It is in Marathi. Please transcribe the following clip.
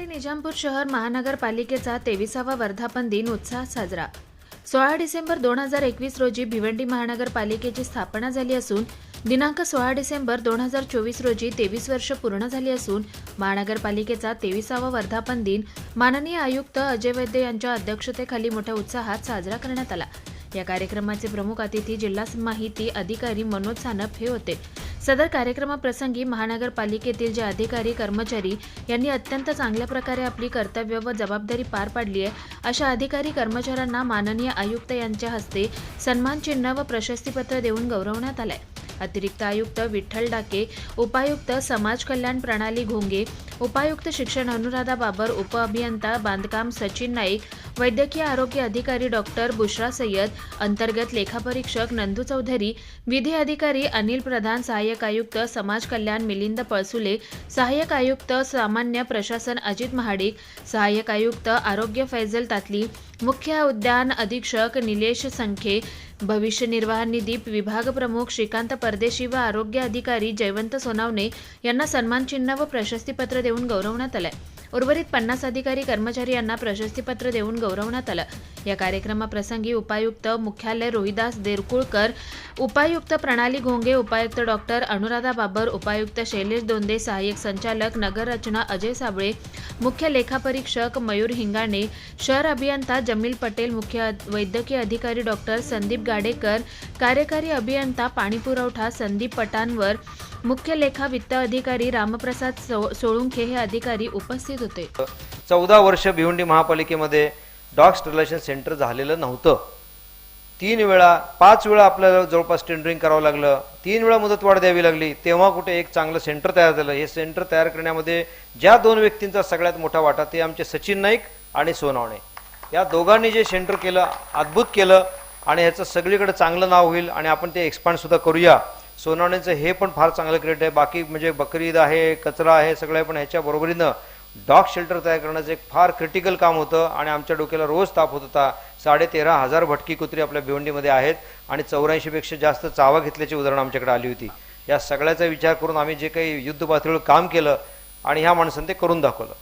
यासाठी निजामपूर शहर महानगरपालिकेचा तेविसावा वर्धापन दिन उत्साहात साजरा. सोळा डिसेंबर दोन हजार एकवीस रोजी भिवंडी महानगरपालिकेची स्थापना झाली असून दिनांक सोळा डिसेंबर दोन हजार चोवीस रोजी तेवीस वर्ष पूर्ण झाली असून महानगरपालिकेचा तेविसावा वर्धापन दिन माननीय आयुक्त अजय वैद्य यांच्या अध्यक्षतेखाली मोठ्या उत्साहात साजरा करण्यात आला. या कार्यक्रमाचे प्रमुख अतिथी जिल्हा माहिती अधिकारी मनोज सानप हे होते. सदर कार्यक्रमाप्रसंगी महानगरपालिकेतील जे अधिकारी कर्मचारी यांनी अत्यंत चांगल्या प्रकारे आपली कर्तव्य व जबाबदारी पार पाडली आहे. अशा अधिकारी कर्मचाऱ्यांना माननीय आयुक्त यांच्या हस्ते सन्मान चिन्ह व प्रशस्तीपत्र देऊन गौरवण्यात आलंय. अतिरिक्त आयुक्त विठ्ठल डाके उपायुक्त समाज कल्याण प्रणाली घोंगे उपायुक्त शिक्षण अनुराधा बाबर उपअभियंता बांधकाम सचिन नाईक वैद्यकीय आरोग्य अधिकारी डॉक्टर बुशरा सय्यद अंतर्गत लेखापरीक्षक नंदू चौधरी विधी अधिकारी अनिल प्रधान सहाय्यक आयुक्त समाज कल्याण मिलिंद पळसुले सहाय्यक आयुक्त सामान्य प्रशासन अजित महाडिक सहाय्यक आयुक्त आरोग्य फैजल तातली मुख्य उद्यान अधीक्षक निलेश संखे भविष्य निर्वाह निधी विभाग प्रमुख श्रीकांत परदेशी व आरोग्य अधिकारी जयवंत सोनावणे यांना सन्मान चिन्ह व प्रशस्तीपत्र देऊन गौरवण्यात आलंय. उर्वरित पन्नास अधिकारी कर्मचारी यांना प्रशस्तीपत्र देऊन गौरवण्यात आलं. या कार्यक्रमाप्रसंगी उपायुक्त मुख्यालय रोहिदास देरकुळकर उपायुक्त प्रणाली घोंगे उपायुक्त डॉक्टर अनुराधा बाबर उपायुक्त शैलेश दोंदे सहाय्यक संचालक नगर रचना अजय साबळे मुख्य लेखापरीक्षक मयूर हिंगाणे शहर अभियंता जमील पटेल मुख्य वैद्यकीय अधिकारी डॉक्टर संदीप गाडेकर कार्यकारी अभियंता पाणीपुरवठा संदीप पटांवर मुख्य लेखा वित्त अधिकारी रामप्रसाद सो- सोळुंखे हे अधिकारी उपस्थित होते. चौदा वर्ष भिवंडी महापालिकेमध्ये डॉग रिलेशन सेंटर झालेलं नव्हतं. तीन वेळा पाच वेळा आपल्याला जवळपास टेंडरिंग करावं लागलं. तीन वेळा मुदतवाढ द्यावी लागली. तेव्हा कुठे एक चांगलं सेंटर तयार झालं. हे सेंटर तयार करण्यामध्ये ज्या दोन व्यक्तींचा सगळ्यात मोठा वाटा ते आमचे सचिन नाईक आणि सोनावणे. या दोघांनी जे सेंटर केलं अद्भुत केलं आणि ह्याचं सगळीकडे चांगलं नाव होईल आणि आपण ते एक्सपांडसुद्धा करूया. सोनावणेचं हे पण फार चांगलं क्रिएट आहे. बाकी म्हणजे बकरीद आहे कचरा आहे सगळं पण ह्याच्या बरोबरीनं डॉग शेल्टर तयार करण्याचं एक फार क्रिटिकल काम होतं आणि आमच्या डोक्याला रोज ताप होत होता. साडे तेरा हजार भटकी कुत्री आपल्या भिवंडीमध्ये आहेत आणि चौऱ्याऐंशीपेक्षा जास्त चावा घेतल्याची उदाहरणं आमच्याकडे आली होती. या सगळ्याचा विचार करून आम्ही जे काही युद्ध पातळीवर काम केलं आणि ह्या माणसाने ते करून दाखवलं.